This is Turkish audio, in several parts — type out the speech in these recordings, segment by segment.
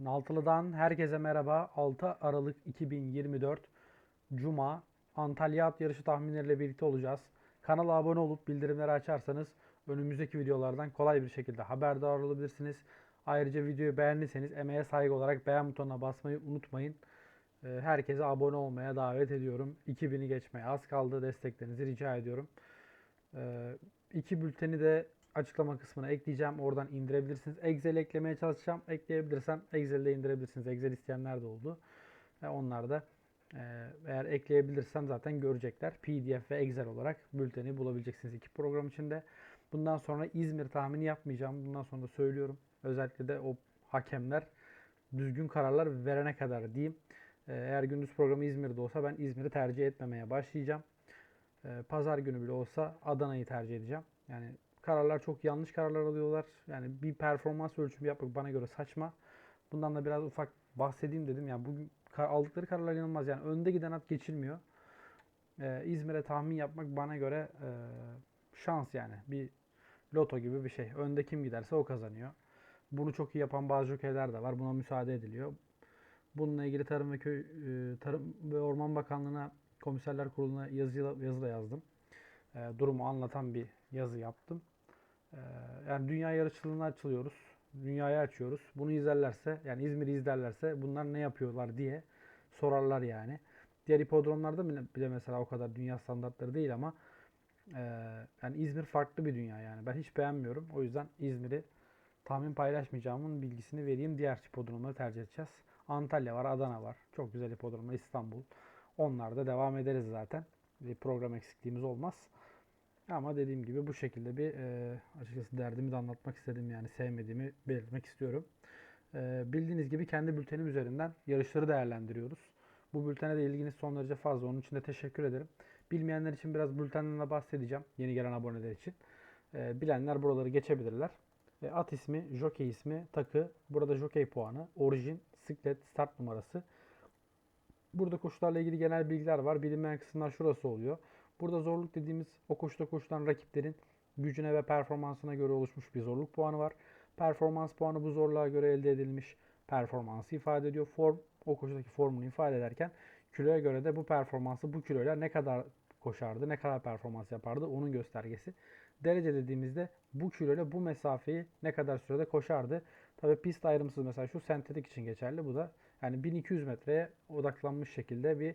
Naltılı'dan herkese merhaba. 6 Aralık 2024 Cuma Antalya at yarışı tahminleriyle birlikte olacağız. Kanala abone olup bildirimleri açarsanız önümüzdeki videolardan kolay bir şekilde haberdar olabilirsiniz. Ayrıca videoyu beğendiyseniz emeğe saygı olarak beğen butonuna basmayı unutmayın. Ee, Herkese abone olmaya davet ediyorum. 2000'i geçmeye az kaldı. Desteklerinizi rica ediyorum. Ee, iki bülteni de açıklama kısmına ekleyeceğim. Oradan indirebilirsiniz. Excel eklemeye çalışacağım. Ekleyebilirsem Excel'de indirebilirsiniz. Excel isteyenler de oldu. Ve onlar da e, eğer ekleyebilirsem zaten görecekler. PDF ve Excel olarak bülteni bulabileceksiniz iki program içinde. Bundan sonra İzmir tahmini yapmayacağım. Bundan sonra da söylüyorum. Özellikle de o hakemler düzgün kararlar verene kadar diyeyim. Ee, Eğer gündüz programı İzmir'de olsa ben İzmir'i tercih etmemeye başlayacağım. Ee, Pazar günü bile olsa Adana'yı tercih edeceğim. Yani kararlar çok yanlış kararlar alıyorlar. Yani bir performans ölçümü yapmak bana göre saçma. Bundan da biraz ufak bahsedeyim dedim. Yani bugün aldıkları kararlar inanılmaz. Yani önde giden at geçilmiyor. Ee, İzmir'e tahmin yapmak bana göre e, şans yani. Bir loto gibi bir şey. Önde kim giderse o kazanıyor. Bunu çok iyi yapan bazı jokeyler de var. Buna müsaade ediliyor. Bununla ilgili Tarım ve Köy e, Tarım ve Orman Bakanlığı'na Komiserler Kurulu'na yazı yazı da yazdım. E, durumu anlatan bir yazı yaptım. E, yani dünya yarışçılığına açılıyoruz. Dünyaya açıyoruz. Bunu izlerlerse yani İzmir'i izlerlerse bunlar ne yapıyorlar diye sorarlar yani. Diğer hipodromlarda bile mesela o kadar dünya standartları değil ama e, yani İzmir farklı bir dünya yani. Ben hiç beğenmiyorum. O yüzden İzmir'i tahmin paylaşmayacağımın bilgisini vereyim. Diğer hipodromları tercih edeceğiz. Antalya var, Adana var. Çok güzel hipodromlar, İstanbul. Onlarda devam ederiz zaten. Bir program eksikliğimiz olmaz. Ama dediğim gibi bu şekilde bir e, açıkçası derdimi de anlatmak istedim yani sevmediğimi belirtmek istiyorum. E, bildiğiniz gibi kendi bültenim üzerinden yarışları değerlendiriyoruz. Bu bültene de ilginiz son derece fazla. Onun için de teşekkür ederim. Bilmeyenler için biraz bültenden de bahsedeceğim. Yeni gelen aboneler için. E, bilenler buraları geçebilirler. E, at ismi, jockey ismi, takı, burada jockey puanı, orijin, siklet, start numarası. Burada koşularla ilgili genel bilgiler var. Bilinmeyen kısımlar şurası oluyor. Burada zorluk dediğimiz o koşuda koşulan rakiplerin gücüne ve performansına göre oluşmuş bir zorluk puanı var. Performans puanı bu zorluğa göre elde edilmiş performansı ifade ediyor. Form o koşudaki formunu ifade ederken kiloya göre de bu performansı bu kiloyla ne kadar koşardı, ne kadar performans yapardı onun göstergesi. Derece dediğimizde bu kiloyla bu mesafeyi ne kadar sürede koşardı. Tabi pist ayrımsız mesela şu sentetik için geçerli. Bu da yani 1200 metreye odaklanmış şekilde bir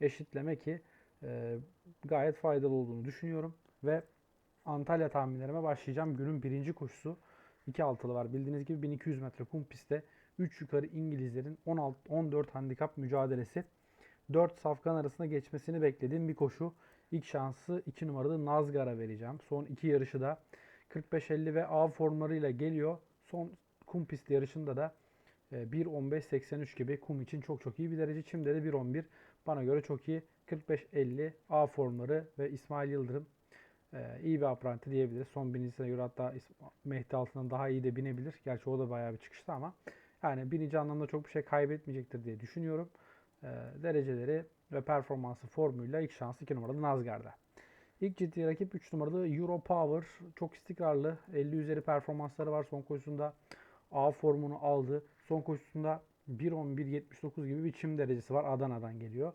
eşitleme ki e, gayet faydalı olduğunu düşünüyorum. Ve Antalya tahminlerime başlayacağım. Günün birinci koşusu 2 altılı var. Bildiğiniz gibi 1200 metre kum pistte 3 yukarı İngilizlerin 16 14 handikap mücadelesi. 4 safkan arasında geçmesini beklediğim bir koşu. İlk şansı 2 numaralı Nazgar'a vereceğim. Son iki yarışı da 45-50 ve A formlarıyla geliyor. Son kum pisti yarışında da 1.15.83 gibi kum için çok çok iyi bir derece. Çim'de de 1.11 bana göre çok iyi. 45-50 A formları ve İsmail Yıldırım e, iyi bir apranti diyebiliriz. Son birincisine göre hatta Mehdi altından daha iyi de binebilir. Gerçi o da bayağı bir çıkıştı ama yani birinci anlamda çok bir şey kaybetmeyecektir diye düşünüyorum. E, dereceleri ve performansı formuyla ilk şansı 2 numaralı Nazgar'da. İlk ciddi rakip 3 numaralı Euro Power. Çok istikrarlı. 50 üzeri performansları var. Son koşusunda A formunu aldı. Son koşusunda 1.11.79 gibi bir çim derecesi var. Adana'dan geliyor.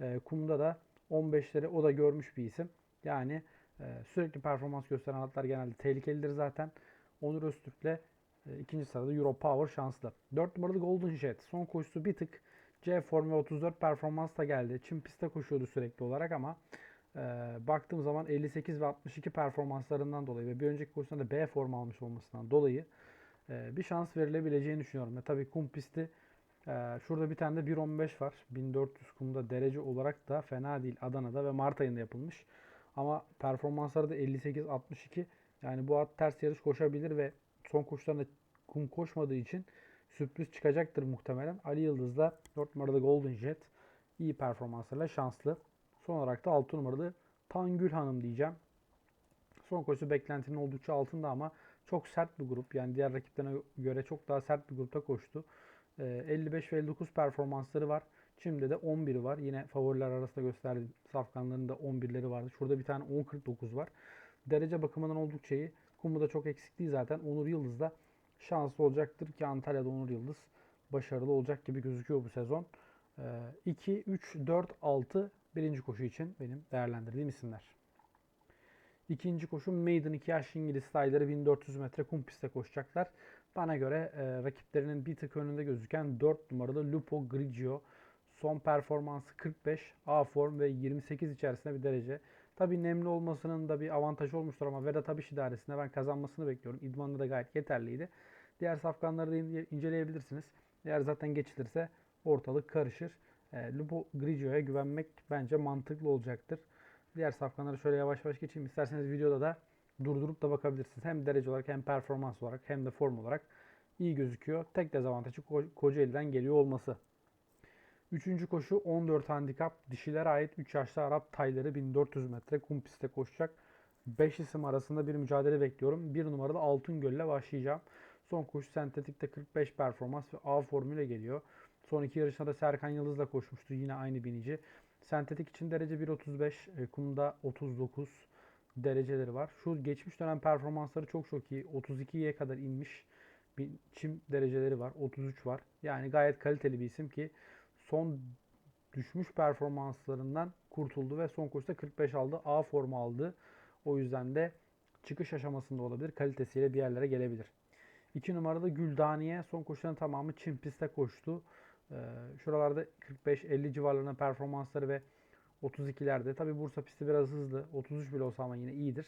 E, kumda da 15'leri o da görmüş bir isim. Yani e, sürekli performans gösteren atlar genelde tehlikelidir zaten. Onur Öztürk'le e, ikinci sırada Euro Power şanslı. 4 numaralı Golden Jet. Son koşusu bir tık C form ve 34 performans da geldi. Çim pistte koşuyordu sürekli olarak ama e, baktığım zaman 58 ve 62 performanslarından dolayı ve bir önceki koşusunda da B form almış olmasından dolayı e, bir şans verilebileceğini düşünüyorum. Ve tabii kum pisti e, şurada bir tane de 1.15 var. 1400 kumda derece olarak da fena değil. Adana'da ve Mart ayında yapılmış. Ama performansları da 58-62. Yani bu at ters yarış koşabilir ve son koşularında kum koşmadığı için sürpriz çıkacaktır muhtemelen. Ali Yıldız da 4 numaralı Golden Jet iyi performanslarla şanslı. Son olarak da 6 numaralı Tangül Hanım diyeceğim. Son koşusu beklentinin oldukça altında ama çok sert bir grup. Yani diğer rakiplerine göre çok daha sert bir grupta koştu. Ee, 55 ve 59 performansları var. Şimdi de 11'i var. Yine favoriler arasında gösterdiğim safkanların da 11'leri vardı. Şurada bir tane 10.49 var. Derece bakımından oldukça iyi. Kumu da çok eksik değil zaten. Onur Yıldız da şanslı olacaktır ki Antalya'da Onur Yıldız başarılı olacak gibi gözüküyor bu sezon. Ee, 2, 3, 4, 6 birinci koşu için benim değerlendirdiğim isimler. İkinci koşu Maiden 2 yaş İngiliz style'ları 1400 metre kum pistte koşacaklar. Bana göre e, rakiplerinin bir tık önünde gözüken 4 numaralı Lupo Grigio. Son performansı 45, A form ve 28 içerisinde bir derece. Tabi nemli olmasının da bir avantajı olmuştur ama Vedat Abiş idaresinde ben kazanmasını bekliyorum. İdmanında da gayet yeterliydi. Diğer safkanları da in- inceleyebilirsiniz. Eğer zaten geçilirse ortalık karışır. E, Lupo Grigio'ya güvenmek bence mantıklı olacaktır. Diğer safkanları şöyle yavaş yavaş geçeyim. İsterseniz videoda da durdurup da bakabilirsiniz. Hem derece olarak hem performans olarak hem de form olarak iyi gözüküyor. Tek dezavantajı Ko- Kocaeli'den geliyor olması. Üçüncü koşu 14 handikap. Dişilere ait 3 yaşlı Arap tayları 1400 metre kum pistte koşacak. 5 isim arasında bir mücadele bekliyorum. Bir numaralı Altıngöl ile başlayacağım. Son koşu sentetikte 45 performans ve A formüle geliyor. Son iki yarışında da Serkan Yıldız'la koşmuştu. Yine aynı binici. Sentetik için derece 1.35, e, kumda 39 dereceleri var. Şu geçmiş dönem performansları çok çok iyi. 32'ye kadar inmiş bir çim dereceleri var. 33 var. Yani gayet kaliteli bir isim ki son düşmüş performanslarından kurtuldu ve son koşuda 45 aldı. A formu aldı. O yüzden de çıkış aşamasında olabilir. Kalitesiyle bir yerlere gelebilir. 2 numaralı Güldaniye son koşuların tamamı çim pistte koştu. Ee, şuralarda 45-50 civarlarında performansları ve 32'lerde. Tabi Bursa pisti biraz hızlı. 33 bile olsa ama yine iyidir.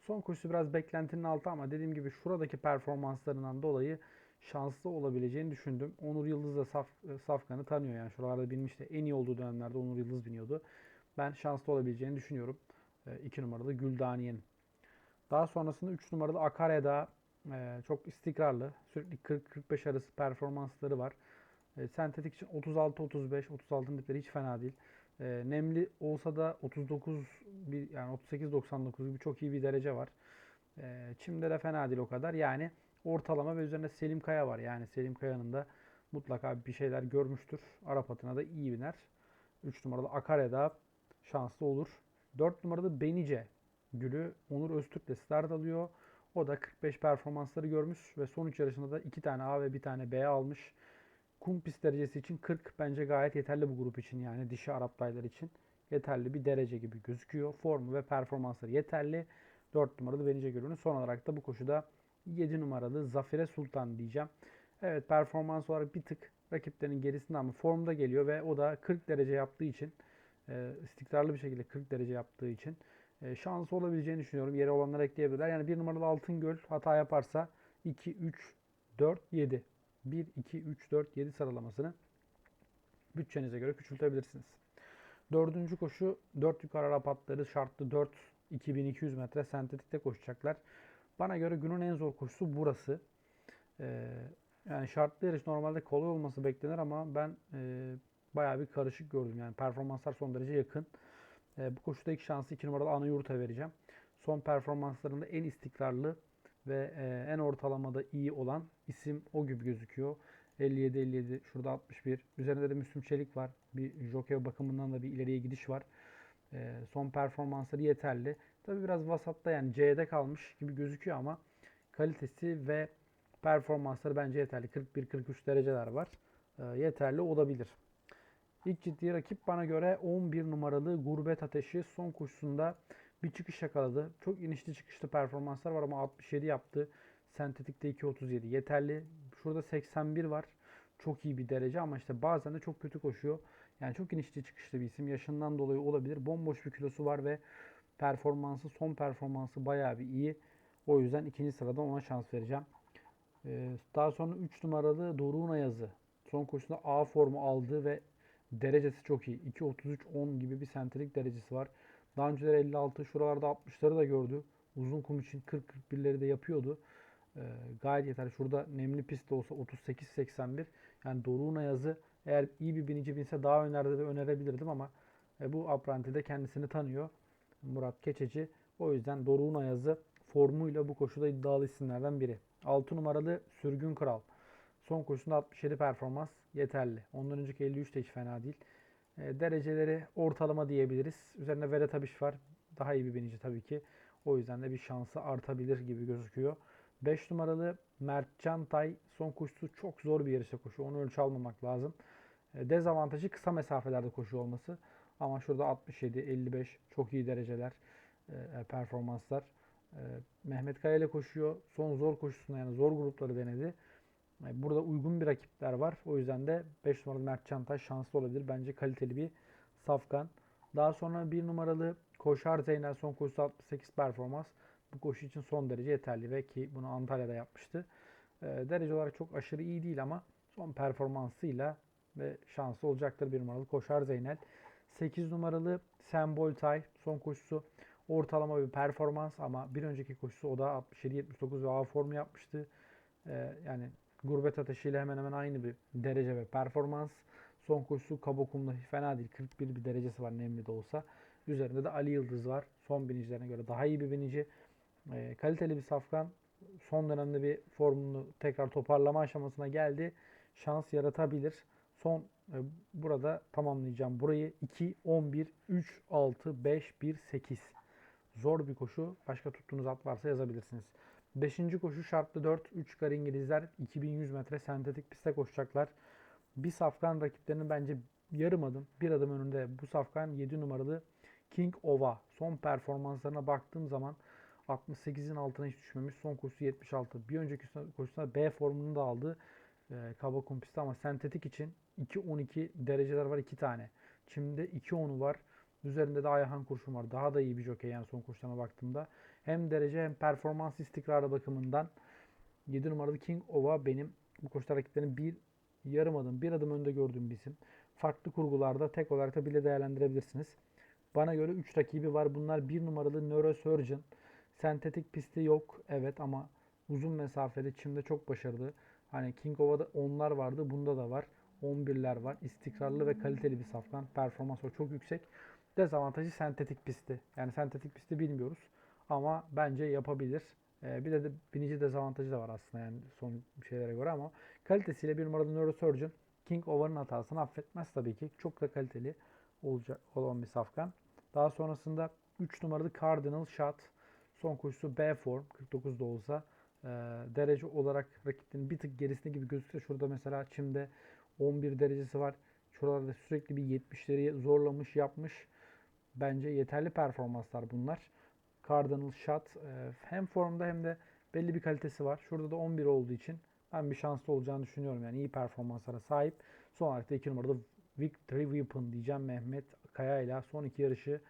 Son koşusu biraz beklentinin altı ama dediğim gibi şuradaki performanslarından dolayı şanslı olabileceğini düşündüm. Onur Yıldız da Saf, Safkan'ı tanıyor yani şuralarda binmişti. En iyi olduğu dönemlerde Onur Yıldız biniyordu. Ben şanslı olabileceğini düşünüyorum. 2 numaralı Güldaniye'nin. Daha sonrasında 3 numaralı Akarya'da e, çok istikrarlı. Sürekli 40-45 arası performansları var. E, sentetik için 36-35, 36'ın dipleri hiç fena değil. E, nemli olsa da 39 bir yani 38-99 gibi çok iyi bir derece var. E, çimde de fena değil o kadar. Yani ortalama ve üzerinde Selim Kaya var. Yani Selim Kaya'nın da mutlaka bir şeyler görmüştür. Arap atına da iyi biner. 3 numaralı Akarya'da şanslı olur. 4 numaralı Benice Gülü Onur Öztürk'le start alıyor. O da 45 performansları görmüş ve son 3 yarışında da 2 tane A ve 1 tane B almış. Kum pist derecesi için 40 bence gayet yeterli bu grup için yani dişi Arap taylar için yeterli bir derece gibi gözüküyor. Formu ve performansları yeterli. 4 numaralı Benice Gülü'nün son olarak da bu koşuda 7 numaralı Zafire Sultan diyeceğim. Evet performans olarak bir tık rakiplerinin gerisinde ama formda geliyor ve o da 40 derece yaptığı için e, istikrarlı bir şekilde 40 derece yaptığı için e, şansı olabileceğini düşünüyorum. Yeri olanlar ekleyebilirler. Yani 1 numaralı Altıngöl hata yaparsa 2, 3, 4, 7. 1, 2, 3, 4, 7 sıralamasını bütçenize göre küçültebilirsiniz. Dördüncü koşu 4 yukarı Arap atları şartlı 4 2200 metre sentetikte koşacaklar. Bana göre günün en zor koşusu burası. Ee, yani şartlı yarış normalde kolay olması beklenir ama ben e, bayağı bir karışık gördüm. Yani performanslar son derece yakın. E, bu koşuda ilk şansı 2 numaralı ana yurta vereceğim. Son performanslarında en istikrarlı ve e, en ortalamada iyi olan isim o gibi gözüküyor. 57-57 şurada 61. Üzerinde de Müslüm Çelik var. Bir jockey bakımından da bir ileriye gidiş var. E, son performansları yeterli. Tabi biraz vasatta yani C'de kalmış gibi gözüküyor ama kalitesi ve performansları bence yeterli. 41-43 dereceler var. E, yeterli olabilir. İlk ciddi rakip bana göre 11 numaralı Gurbet Ateşi son koşusunda bir çıkış yakaladı. Çok inişli çıkışlı performanslar var ama 67 yaptı. Sentetikte 2.37 yeterli. Şurada 81 var. Çok iyi bir derece ama işte bazen de çok kötü koşuyor. Yani çok inişli çıkışlı bir isim. Yaşından dolayı olabilir. Bomboş bir kilosu var ve performansı, son performansı bayağı bir iyi. O yüzden ikinci sırada ona şans vereceğim. Ee, daha sonra 3 numaralı Doruna Yazı. Son koşusunda A formu aldı ve derecesi çok iyi. 2.33-10 gibi bir sentetik derecesi var. Daha önceleri 56, şuralarda 60'ları da gördü. Uzun kum için 40-41'leri de yapıyordu. Ee, gayet yeterli. Şurada nemli pist de olsa 38-81. Yani Doruna yazı eğer iyi bir binici binse daha önerde de önerebilirdim ama e, bu aprantide kendisini tanıyor. Murat Keçeci. O yüzden Doruna yazı formuyla bu koşuda iddialı isimlerden biri. 6 numaralı Sürgün Kral. Son koşusunda 67 performans yeterli. Ondan önceki 53 de hiç fena değil. E, dereceleri ortalama diyebiliriz. Üzerinde Vedat Abiş var. Daha iyi bir binici tabii ki. O yüzden de bir şansı artabilir gibi gözüküyor. 5 numaralı Mert Çantay son koşusu çok zor bir yarışta koşuyor. Onu ölçü almamak lazım. E, Dezavantajı kısa mesafelerde koşuyor olması. Ama şurada 67, 55 çok iyi dereceler, e, performanslar. E, Mehmet Kaya ile koşuyor. Son zor koşusunda yani zor grupları denedi. Burada uygun bir rakipler var. O yüzden de 5 numaralı Mert Çantay şanslı olabilir. Bence kaliteli bir safkan. Daha sonra 1 numaralı Koşar Zeynel son koşusu 68 performans. Bu koşu için son derece yeterli ve ki bunu Antalya'da yapmıştı. E, derece olarak çok aşırı iyi değil ama son performansıyla ve şanslı olacaktır 1 numaralı Koşar Zeynel. 8 numaralı Sembol Tay son koşusu ortalama bir performans ama bir önceki koşusu o da 67-79 ve A formu yapmıştı. Ee, yani gurbet ateşiyle hemen hemen aynı bir derece ve performans. Son koşusu Kabokum'da fena değil. 41 bir derecesi var nemli de olsa. Üzerinde de Ali Yıldız var. Son binicilerine göre daha iyi bir binici. Ee, kaliteli bir safkan. Son dönemde bir formunu tekrar toparlama aşamasına geldi. Şans yaratabilir. Son e, burada tamamlayacağım. Burayı 2, 11, 3, 6, 5, 1, 8. Zor bir koşu. Başka tuttuğunuz at varsa yazabilirsiniz. Beşinci koşu şartlı 4. 3 kar İngilizler 2100 metre sentetik pistte koşacaklar. Bir safkan rakiplerinin bence yarım adım, bir adım önünde. Bu safkan 7 numaralı King Ova. Son performanslarına baktığım zaman 68'in altına hiç düşmemiş. Son koşusu 76. Bir önceki koşusunda B formunu da aldı. E, kaba kum pistte ama sentetik için 2.12 dereceler var 2 tane. Çim'de 2.10'u var. Üzerinde de Ayhan kurşun var. Daha da iyi bir jokey yani son koşularına baktığımda. Hem derece hem performans istikrarı bakımından 7 numaralı King Ova benim bu koşuda rakiplerin bir yarım adım, bir adım önde gördüğüm bir isim. Farklı kurgularda tek olarak da bile değerlendirebilirsiniz. Bana göre 3 rakibi var. Bunlar 1 numaralı Neurosurgeon. Sentetik pisti yok evet ama uzun mesafede çimde çok başarılı. Hani King Ova'da onlar vardı. Bunda da var. 11'ler var. İstikrarlı ve kaliteli bir safkan. Performans o çok yüksek. Dezavantajı sentetik pisti. Yani sentetik pisti bilmiyoruz. Ama bence yapabilir. Ee, bir de, de binici dezavantajı da var aslında yani son şeylere göre ama kalitesiyle bir numaralı Neurosurgeon King Ova'nın hatasını affetmez tabii ki. Çok da kaliteli olacak olan bir safkan. Daha sonrasında 3 numaralı Cardinal Shot. Son koşusu B form. 49 da olsa. E, derece olarak rakiplerin bir tık gerisinde gibi gözükse şurada mesela Çim'de 11 derecesi var. Şuralarda sürekli bir 70'leri zorlamış yapmış. Bence yeterli performanslar bunlar. Cardinal Shot e, hem formda hem de belli bir kalitesi var. Şurada da 11 olduğu için ben bir şanslı olacağını düşünüyorum. Yani iyi performanslara sahip. Son olarak da 2 numarada Victory Weapon diyeceğim Mehmet Kaya ile son iki yarışı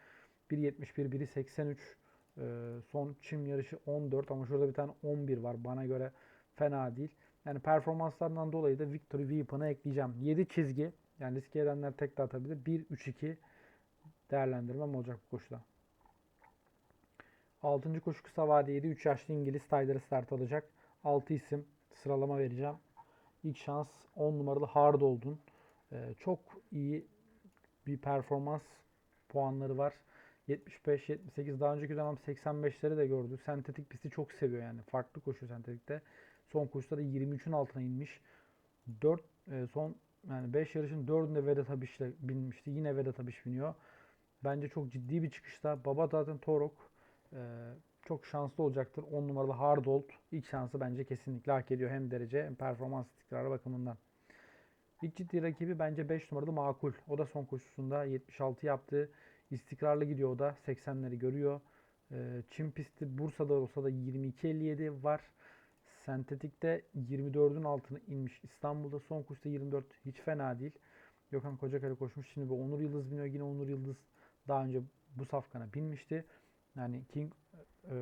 1.71 biri 83 e, son çim yarışı 14 ama şurada bir tane 11 var bana göre fena değil. Yani performanslarından dolayı da Victory Weapon'ı ekleyeceğim. 7 çizgi yani riske edenler tek de atabilir. 1-3-2 değerlendirmem olacak bu koşuda. 6. koşu kısa vadeydi. 3 yaşlı İngiliz Tyler'ı start alacak. 6 isim sıralama vereceğim. İlk şans 10 numaralı Hard oldun. Ee, çok iyi bir performans puanları var. 75, 78 daha önceki dönem 85'leri de gördü. Sentetik pisti çok seviyor yani. Farklı koşuyor sentetikte. Son koşuda da 23'ün altına inmiş. 4 e, son yani 5 yarışın 4'ünde Vedat Abiş'le binmişti. Yine Vedat Abiş biniyor. Bence çok ciddi bir çıkışta. Baba zaten Torok e, çok şanslı olacaktır. 10 numaralı Hardold ilk şansı bence kesinlikle hak ediyor. Hem derece hem performans istikrarı bakımından. İlk ciddi rakibi bence 5 numaralı Makul. O da son koşusunda 76 yaptı. İstikrarlı gidiyor o da. 80'leri görüyor. E, Çin pisti Bursa'da olsa da 22.57 var. Sentetikte 24'ün altına inmiş. İstanbul'da son koşuda 24 hiç fena değil. Gökhan Kocakaya koşmuş. Şimdi bu Onur Yıldız biniyor. Yine Onur Yıldız daha önce bu safkana binmişti. Yani King e,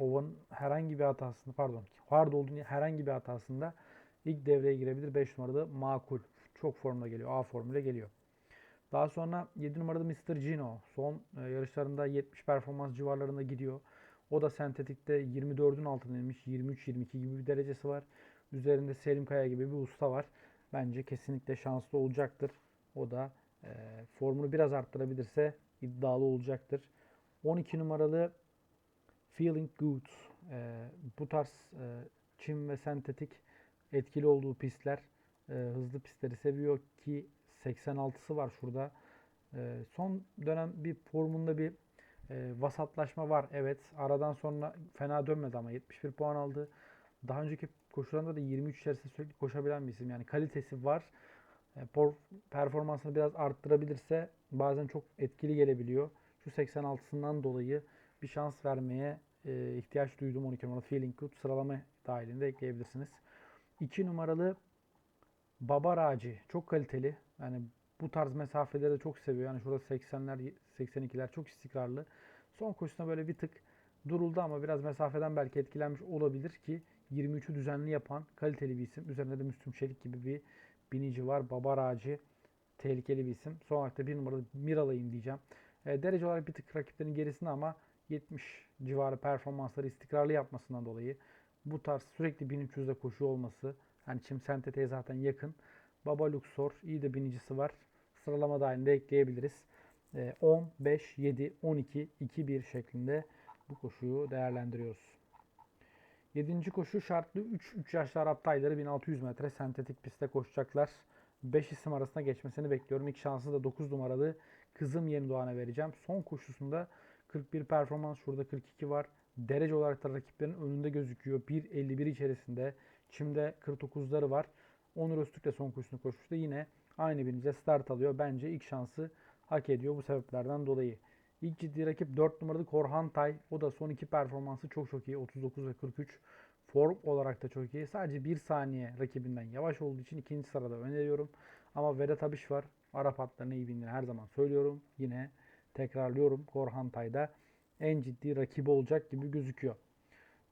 Ova'nın herhangi bir hatasında pardon hard olduğunu herhangi bir hatasında ilk devreye girebilir. 5 numarada makul. Çok formda geliyor. A formuyla geliyor. Daha sonra 7 numarada Mr. Gino. Son e, yarışlarında 70 performans civarlarında gidiyor. O da sentetikte 24'ün altına inmiş. 23-22 gibi bir derecesi var. Üzerinde Selim Kaya gibi bir usta var. Bence kesinlikle şanslı olacaktır. O da e, formunu biraz arttırabilirse iddialı olacaktır. 12 numaralı Feeling Good. E, bu tarz e, çim ve sentetik etkili olduğu pistler e, hızlı pistleri seviyor ki 86'sı var şurada. E, son dönem bir formunda bir e, vasatlaşma var. Evet aradan sonra fena dönmedi ama 71 puan aldı. daha önceki koşularında da 23 içerisinde sürekli koşabilen bir isim. Yani kalitesi var. E, performansını biraz arttırabilirse bazen çok etkili gelebiliyor. Şu 86'sından dolayı bir şans vermeye e, ihtiyaç duydum 12 numaralı Feeling Good sıralama dahilinde ekleyebilirsiniz. 2 numaralı Baba Raci çok kaliteli. Yani bu tarz mesafeleri de çok seviyor. Yani şurada 80'ler 82'ler çok istikrarlı. Son koşusunda böyle bir tık duruldu ama biraz mesafeden belki etkilenmiş olabilir ki 23'ü düzenli yapan kaliteli bir isim. Üzerinde de Müslüm Çelik gibi bir binici var. Baba Raci tehlikeli bir isim. Son olarak da bir numaralı Miralay'ım diyeceğim. E, derece olarak bir tık rakiplerin gerisinde ama 70 civarı performansları istikrarlı yapmasından dolayı bu tarz sürekli 1300'de koşu olması hani Çim Sentete'ye zaten yakın. Baba Luxor iyi de binicisi var. Sıralama dahilinde ekleyebiliriz. E, 10, 5, 7, 12, 2, 1 şeklinde bu koşuyu değerlendiriyoruz. 7. koşu şartlı 3 3 yaşlı Arap tayları 1600 metre sentetik pistte koşacaklar. 5 isim arasında geçmesini bekliyorum. İlk şansı da 9 numaralı Kızım Yeni Doğan'a vereceğim. Son koşusunda 41 performans şurada 42 var. Derece olarak da rakiplerin önünde gözüküyor. 1.51 içerisinde. Çim'de 49'ları var. Onur Öztürk de son koşusunu koşmuştu. Yine aynı binince start alıyor. Bence ilk şansı hak ediyor bu sebeplerden dolayı. İlk ciddi rakip 4 numaralı Korhan Tay. O da son iki performansı çok çok iyi. 39 ve 43. Form olarak da çok iyi. Sadece bir saniye rakibinden yavaş olduğu için ikinci sırada öneriyorum. Ama Vedat Abiş var. Arap atlarını iyi bindiğini her zaman söylüyorum. Yine tekrarlıyorum. Korhan Tay'da en ciddi rakibi olacak gibi gözüküyor.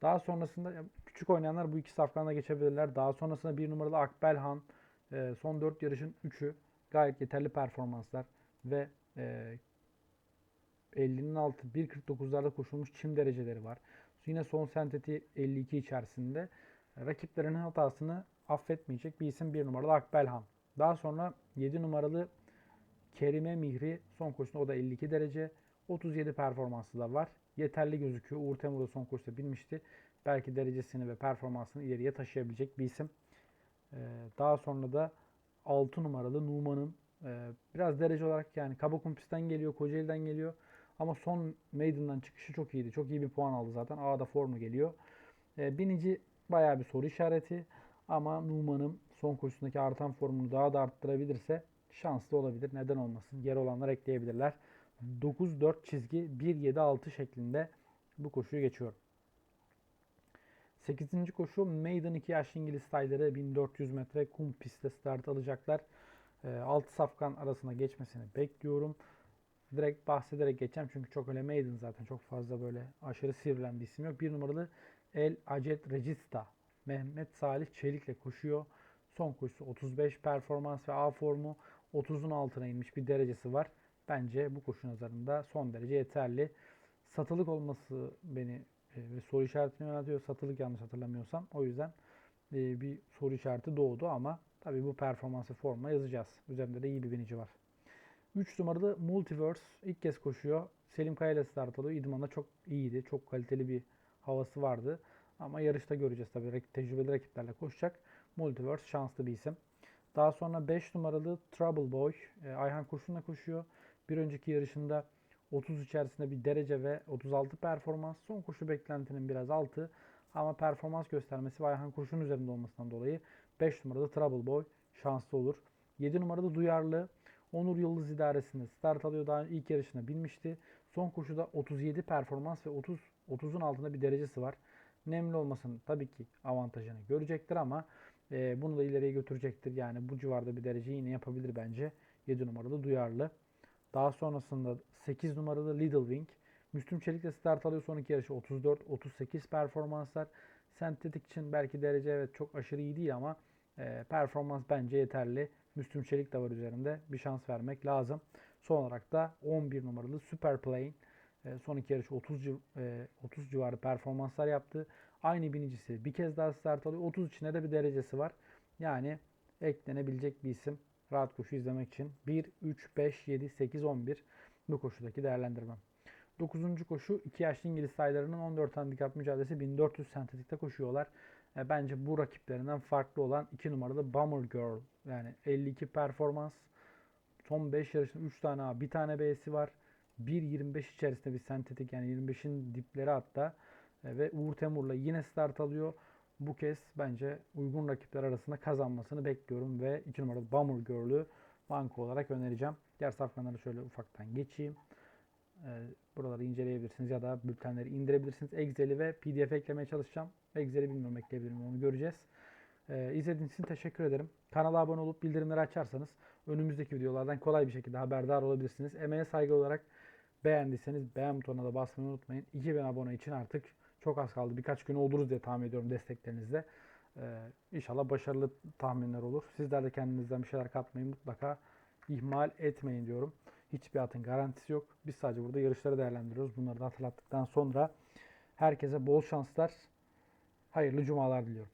Daha sonrasında küçük oynayanlar bu iki safkanla geçebilirler. Daha sonrasında bir numaralı Akbelhan e, son 4 yarışın 3'ü gayet yeterli performanslar ve e, 50'nin altı 1.49'larda koşulmuş çim dereceleri var. Yine son senteti 52 içerisinde. Rakiplerinin hatasını affetmeyecek bir isim bir numaralı Akbelhan. Daha sonra 7 numaralı Kerime Mihri son koşusunda o da 52 derece. 37 performansı da var. Yeterli gözüküyor. Uğur Temur da son koşuda binmişti. Belki derecesini ve performansını ileriye taşıyabilecek bir isim. Ee, daha sonra da 6 numaralı Numan'ın e, biraz derece olarak yani Kabakumpus'tan geliyor, Kocaeli'den geliyor. Ama son Maiden'dan çıkışı çok iyiydi. Çok iyi bir puan aldı zaten. A'da formu geliyor. E, binici bayağı bir soru işareti. Ama Numan'ın son koşusundaki artan formunu daha da arttırabilirse şanslı olabilir. Neden olmasın? Yer olanlar ekleyebilirler. 9-4 çizgi 1-7-6 şeklinde bu koşuyu geçiyorum. 8. koşu Maiden 2 yaş İngiliz tayları 1400 metre kum pistte start alacaklar. 6 safkan arasına geçmesini bekliyorum. Direkt bahsederek geçeceğim çünkü çok öyle Maiden zaten çok fazla böyle aşırı sivrilen bir isim yok. Bir numaralı El Acet Regista Mehmet Salih Çelik'le koşuyor. Son koşusu 35 performans ve A formu 30'un altına inmiş bir derecesi var. Bence bu koşu nazarında son derece yeterli. Satılık olması beni e, soru işaretini yöneltiyor. Satılık yanlış hatırlamıyorsam. O yüzden e, bir soru işareti doğdu ama tabii bu performansı forma yazacağız. Üzerinde de iyi bir binici var. 3 numaralı Multiverse ilk kez koşuyor. Selim Kaya ile start alıyor. İdman'da çok iyiydi. Çok kaliteli bir havası vardı. Ama yarışta göreceğiz tabii. Tecrübeli rakiplerle koşacak. Multiverse şanslı bir isim. Daha sonra 5 numaralı Trouble Boy. E, Ayhan Kurşun'la koşuyor. Bir önceki yarışında 30 içerisinde bir derece ve 36 performans. Son koşu beklentinin biraz altı. Ama performans göstermesi ve Ayhan Kurşun üzerinde olmasından dolayı 5 numaralı Trouble Boy şanslı olur. 7 numaralı Duyarlı. Onur Yıldız idaresinde start alıyor. Daha ilk yarışına binmişti. Son koşuda 37 performans ve 30 30'un altında bir derecesi var. Nemli olmasının tabii ki avantajını görecektir ama e, bunu da ileriye götürecektir. Yani bu civarda bir derece yine yapabilir bence. 7 numaralı Duyarlı. Daha sonrasında 8 numaralı Little Wing. Müslüm Çelik'le start alıyor son yarışı 34-38 performanslar. Sentetik için belki derece evet çok aşırı iyi değil ama e, performans bence yeterli. Müslüm Çelik de var üzerinde. Bir şans vermek lazım. Son olarak da 11 numaralı Super Plane. E, son iki yarış 30, e, 30 civarı performanslar yaptı. Aynı binicisi bir kez daha start alıyor. 30 içinde de bir derecesi var. Yani eklenebilecek bir isim. Rahat koşu izlemek için. 1, 3, 5, 7, 8, 11 bu koşudaki değerlendirmem. 9. koşu 2 yaşlı İngiliz sayılarının 14 handikap mücadelesi 1400 sentetikte koşuyorlar. E, bence bu rakiplerinden farklı olan 2 numaralı Bummer Girl. Yani 52 performans. Son 5 yarışın 3 tane A, 1 tane B'si var. 1.25 içerisinde bir sentetik yani 25'in dipleri hatta. E, ve Uğur Temur'la yine start alıyor. bu kez bence uygun rakipler arasında kazanmasını bekliyorum ve 2 numaralı Bummer Girl'ü banko olarak önereceğim. Diğer safkanları şöyle ufaktan geçeyim. Ee, buraları inceleyebilirsiniz ya da bültenleri indirebilirsiniz. Excel'i ve PDF eklemeye çalışacağım. Excel'i bilmiyorum ekleyebilir miyim onu göreceğiz. Ee, izlediğiniz için teşekkür ederim. Kanala abone olup bildirimleri açarsanız önümüzdeki videolardan kolay bir şekilde haberdar olabilirsiniz. Emeğe saygı olarak beğendiyseniz beğen butonuna da basmayı unutmayın. 2000 abone için artık çok az kaldı. Birkaç gün oluruz diye tahmin ediyorum desteklerinizle. Ee, inşallah başarılı tahminler olur. Sizler de kendinizden bir şeyler katmayı mutlaka ihmal etmeyin diyorum. Hiçbir atın garantisi yok. Biz sadece burada yarışları değerlendiriyoruz. Bunları da hatırlattıktan sonra herkese bol şanslar, hayırlı cumalar diliyorum.